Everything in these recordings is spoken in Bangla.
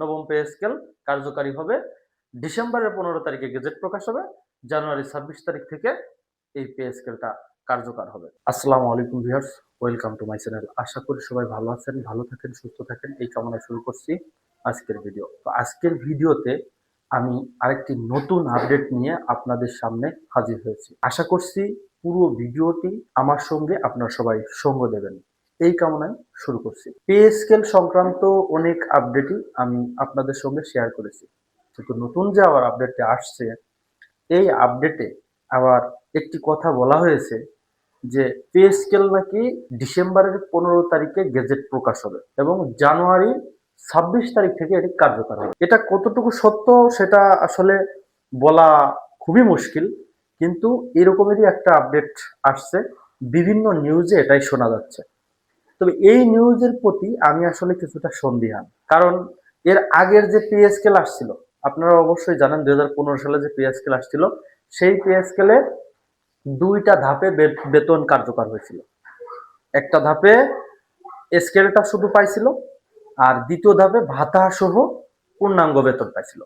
নবম পে স্কেল কার্যকারী হবে। ডিসেম্বরের পনেরো তারিখে গেজেট প্রকাশ হবে। জানুয়ারি ছাব্বিশ তারিখ থেকে এই পে স্কেলটা কার্যকর হবে। আসসালামু আলাইকুম viewers, welcome to my channel. আশা করি সবাই ভালো আছেন, ভালো থাকেন, সুস্থ থাকেন। এই কামনা শুরু করছি আজকের ভিডিও। তো আজকের ভিডিওতে আমি আরেকটি নতুন আপডেট নিয়ে আপনাদের সামনে হাজির হয়েছি। আশা করছি পুরো ভিডিওটি আমার সঙ্গে আপনারা সবাই সঙ্গ দেবেন। এই কামনায় শুরু করছি। পে স্কেল সংক্রান্ত অনেক আপডেটই আমি আপনাদের সঙ্গে শেয়ার করেছি। কিন্তু নতুন যে আবার আপডেটটি আসছে, এই আপডেটে আবার একটি কথা বলা হয়েছে যে পে স্কেল নাকি ডিসেম্বরের পনেরো তারিখে গেজেট প্রকাশ হবে এবং জানুয়ারি ছাব্বিশ তারিখ থেকে এটি কার্যকর হবে। এটা কতটুকু সত্য সেটা আসলে বলা খুবই মুশকিল, কিন্তু এরকমেরই একটা আপডেট আসছে। বিভিন্ন নিউজে এটাই শোনা যাচ্ছে। তবে এই নিউজের প্রতি আমি আসলে কিছুটা সন্দিহান। কারণ এর আগের যে পিএসকেল আসছিল, আপনারা অবশ্যই জানেন দু হাজার পনেরো সালে যে পে স্কেল আসছিল, সেই পে স্কেলে দুইটা ধাপে বেতন কার্যকর হয়েছিল। একটা ধাপে স্কেলটা শুধু পাইছিল আর দ্বিতীয় ধাপে ভাতা সহ পূর্ণাঙ্গ বেতন পাইছিল।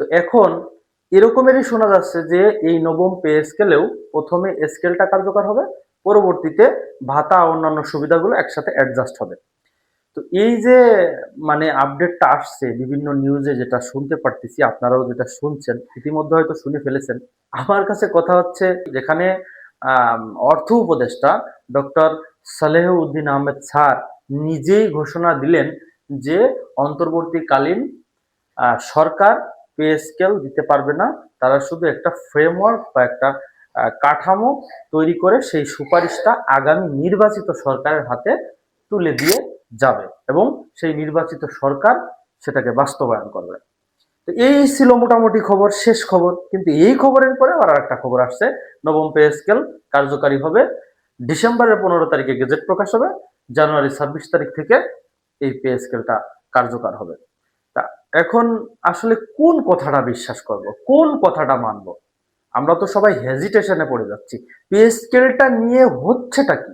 তো এখন এরকমেরই শোনা যাচ্ছে যে এই নবম পে স্কেলেও প্রথমে স্কেলটা কার্যকর হবে পরবর্তীতে ভাতা অন্যান্য সুবিধাগুলো একসাথে অ্যাডজাস্ট হবে। তো এই যে মানে আপডেটটা আসছে, বিভিন্ন নিউজে যেটা শুনতে পারতেছি, আপনারাও যেটা শুনছেন, ইতিমধ্যে হয়তো শুনে ফেলেছেন। আমার কাছে কথা হচ্ছে যেখানে অর্থ উপদেষ্টা ডক্টর সালেহ উদ্দিন আহমেদ স্যার নিজেই ঘোষণা দিলেন যে অন্তর্বর্তীকালীন সরকার পে স্কেল দিতে পারবে না। তারা শুধু একটা ফ্রেমওয়ার্ক বা একটা কাঠামো তৈরি করে সেই সুপারিশটা আগামী নির্বাচিত সরকারের হাতে তুলে দিয়ে যাবে এবং সেই নির্বাচিত সরকার সেটাকে বাস্তবায়ন করবে। তো এই ছিল মোটামুটি খবর, শেষ খবর। কিন্তু এই খবরের পরে আবার একটা খবর আসছে। নবম পে স্কেল কার্যকারী হবে। ডিসেম্বরের পনেরো তারিখে গেজেট প্রকাশ হবে। জানুয়ারি ছাব্বিশ তারিখ থেকে এই পে স্কেলটা কার্যকর হবে। তা এখন আসলে কোন কথাটা বিশ্বাস করব? কোন কথাটা মানব? আমরা তো সবাই হেজিটেশনে পড়ে যাচ্ছি। পে স্কেলটা নিয়ে হচ্ছেটা কি?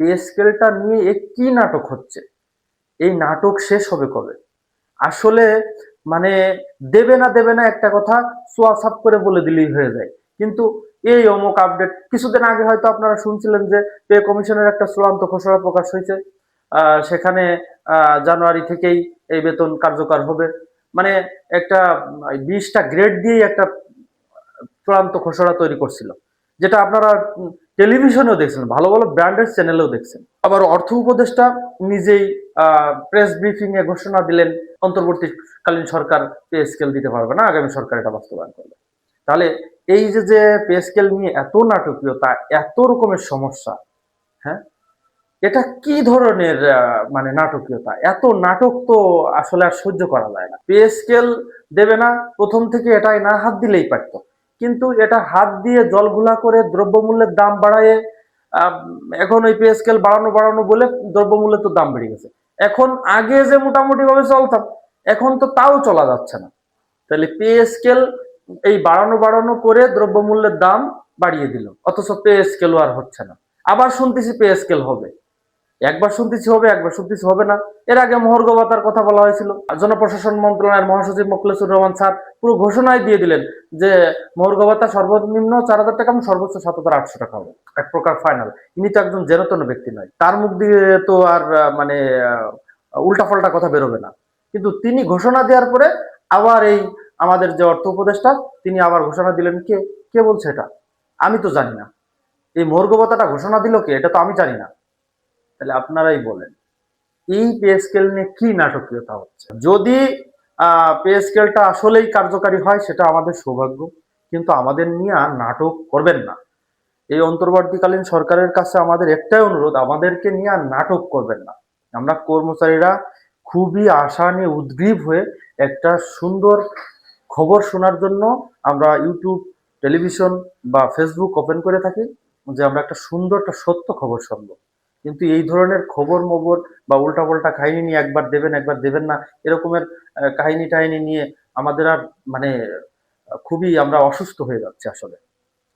পে স্কেলটা নিয়ে এ কি নাটক হচ্ছে? এই নাটক শেষ হবে কবে? আসলে মানে দেবে না দেবে না একটা কথা সোয়াসাপ করে বলে দিলেই হয়ে যায়। কিন্তু এই অমুক আপডেট কিছুদিন আগে হয়তো আপনারা শুনছিলেন যে পে কমিশনের একটা চূড়ান্ত ঘোষণা প্রকাশ হয়েছে। সেখানে জানুয়ারি থেকেই এই বেতন কার্যকর হবে। মানে একটা বিশটা গ্রেড দিয়েই একটা চূড়ান্ত ঘোষণা তৈরি করছিল। যেটা আপনারা টেলিভিশনেও দেখছেন, ভালো ভালো ব্র্যান্ডের চ্যানেলেও দেখছেন। আবার অর্থ উপদেষ্টা নিজেই প্রেস ব্রিফিং এ ঘোষণা দিলেন, অন্তর্বর্তীকালীন সরকার পে স্কেল দিতে পারবে না, আগামী সরকার এটা বাস্তবায়ন করবে। তাহলে এই যে যে পে স্কেল নিয়ে এত নাটকীয়তা এত রকমের সমস্যা হ্যাঁ? এটা কি ধরনের মানে নাটকীয়তা? এত নাটক তো আসলে আর সহ্য করা যায় না। পে স্কেল দেবে না, প্রথম থেকে এটাই না, হাত দিলেই পারতো। কিন্তু এটা হাত দিয়ে জলঘোলা করে দ্রব্যমূল্যের দাম বাড়ায় এখন ওই পে স্কেল বাড়ানো বাড়ানো বলে দ্রব্যমূল্যের তো দাম বেড়ে গেছে। এখন আগে যে মোটামুটি ভাবে চলতাম, এখন তো তাও চলা যাচ্ছে না। তাহলে পে স্কেল এই বাড়ানো বাড়ানো করে দ্রব্যমূল্যের দাম বাড়িয়ে দিল, অথচ পে আর হচ্ছে না। আবার শুনতেছি পে স্কেল হবে। একবার শুনতেছি হবে, একবার শুনতেছি হবে না। এর আগে মহর্গ ভাতার কথা বলা হয়েছিল। জনপ্রশাসন মন্ত্রণালয়ের মহাসচিব মোখলেসুর রহমান স্যার পুরো ঘোষণায় দিয়ে দিলেন যে মহর্গ ভাতা সর্বনিম্ন চার হাজার টাকা এবং সর্বোচ্চ সাত হাজার আটশো টাকা হবে। এক প্রকার ফাইনাল ইনি তো একজন জেনতন ব্যক্তি নয়। তার মুখ দিয়ে তো আর মানে উল্টাপাল্টা কথা বেরোবে না। কিন্তু তিনি ঘোষণা দেওয়ার পরে আবার এই আমাদের যে অর্থ উপদেষ্টা, তিনি আবার ঘোষণা দিলেন কে? কে বলছে এটা? আমি তো জানি না। এই মর্গ ভাতাটা ঘোষণা দিল কে? এটা তো আমি জানি না। তাহলে আপনারাই বলেন। এই পে স্কেল নিয়ে কি নাটকীয়তা হচ্ছে? যদি পে স্কেলটা আসলেই কার্যকারী হয়, সেটা আমাদের সৌভাগ্য। কিন্তু আমাদের নিয়ে নাটক করবেন না। এই অন্তর্বর্তীকালীন সরকারের কাছে আমাদের একটাই অনুরোধ, আমাদেরকে নিয়ে আর নাটক করবেন না। আমরা কর্মচারীরা খুবই আশা নিয়ে উদ্গ্রীব হয়ে একটা সুন্দর খবর শোনার জন্য আমরা ইউটিউব টেলিভিশন বা ফেসবুক ওপেন করে থাকি, যে আমরা একটা সুন্দর, একটা সত্য খবর শুনব। কিন্তু এই ধরনের খবর মবর বা উল্টাপাল্টা কাহিনী নিয়ে একবার দেবেন একবার দেবেন না, এরকমের কাহিনী টাহিনী নিয়ে আমাদের আর মানে খুবই আমরা অসুস্থ হয়ে যাচ্ছি আসলে।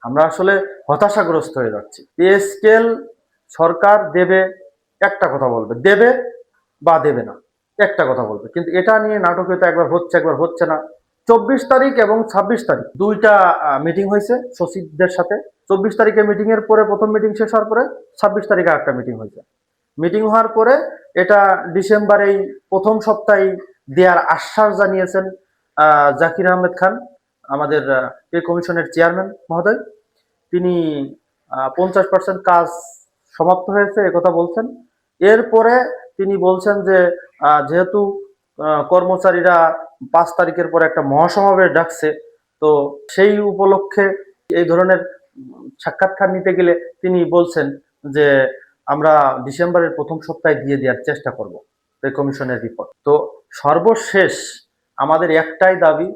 আমরা আসলে হতাশাগ্রস্ত হয়ে যাচ্ছি। পে স্কেল সরকার দেবে, একটা কথা বলবে, দেবে বা দেবে না, একটা কথা বলবে। কিন্তু এটা নিয়ে নাটকীয়তা একবার হচ্ছে একবার হচ্ছে না। চব্বিশ তারিখ এবং ছাব্বিশ তারিখ দুইটা মিটিং হয়েছে সচিবদের সাথে। চব্বিশ তারিখে মিটিং এর পরে প্রথম মিটিং শেষ হওয়ার পরে ছাব্বিশ তারিখে একটা মিটিং হয়েছে। মিটিং হওয়ার পরে এটা ডিসেম্বরেই প্রথম সপ্তাহে দেওয়ার আশ্বাস জানিয়েছেন জাকির আহমেদ খান, আমাদের পে কমিশনের চেয়ারম্যান মহোদয়। তিনি পঞ্চাশ পার্সেন্ট কাজ সমাপ্ত হয়েছে একথা বলছেন। এরপরে তিনি বলছেন যে যেহেতু কর্মচারীরা পাঁচ তারিখের পর একটা মহাসমাবেশ ডাকছে। তো সেই উপলক্ষে এই ধরনের সাক্ষাৎকার নিতে গেলে তিনি বলছেন যে, আমরা ডিসেম্বরের প্রথম সপ্তাহে দিয়ে দেওয়ার চেষ্টা করব এই কমিশনের রিপোর্ট। তো সর্বশেষ আমাদের একটাই দাবি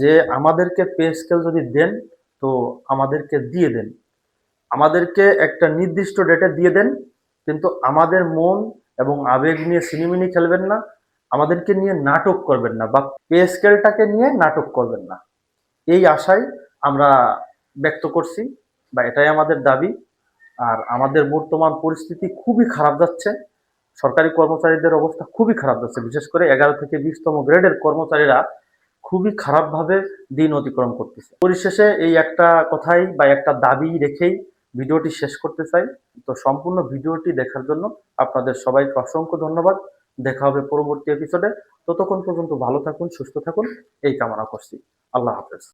যে আমাদেরকে পে স্কেল যদি দেন, তো আমাদেরকে দিয়ে দেন। আমাদেরকে একটা নির্দিষ্ট ডেটে দিয়ে দেন, কিন্তু আমাদের মন এবং আবেগ নিয়ে সিনেমিনি খেলবেন না। আমাদেরকে নিয়ে নাটক করবেন না বা পে স্কেলটাকে নিয়ে নাটক করবেন না। এই আশাই আমরা ব্যক্ত করছি বা এটাই আমাদের দাবি। আর আমাদের বর্তমান পরিস্থিতি খুবই খারাপ যাচ্ছে। সরকারি কর্মচারীদের অবস্থা খুবই খারাপ যাচ্ছে। বিশেষ করে এগারো থেকে বিশতম গ্রেডের কর্মচারীরা খুবই খারাপভাবে দিন অতিক্রম করতেছে। পরিশেষে এই একটা কথাই বা একটা দাবি রেখেই ভিডিওটি শেষ করতে চাই। তো সম্পূর্ণ ভিডিওটি দেখার জন্য আপনাদের সবাইকে অসংখ্য ধন্যবাদ। দেখা হবে পরবর্তী এপিসোডে ততক্ষণ পর্যন্ত ভালো থাকুন, সুস্থ থাকুন। এই কামনা করছি। আল্লাহ হাফেজ।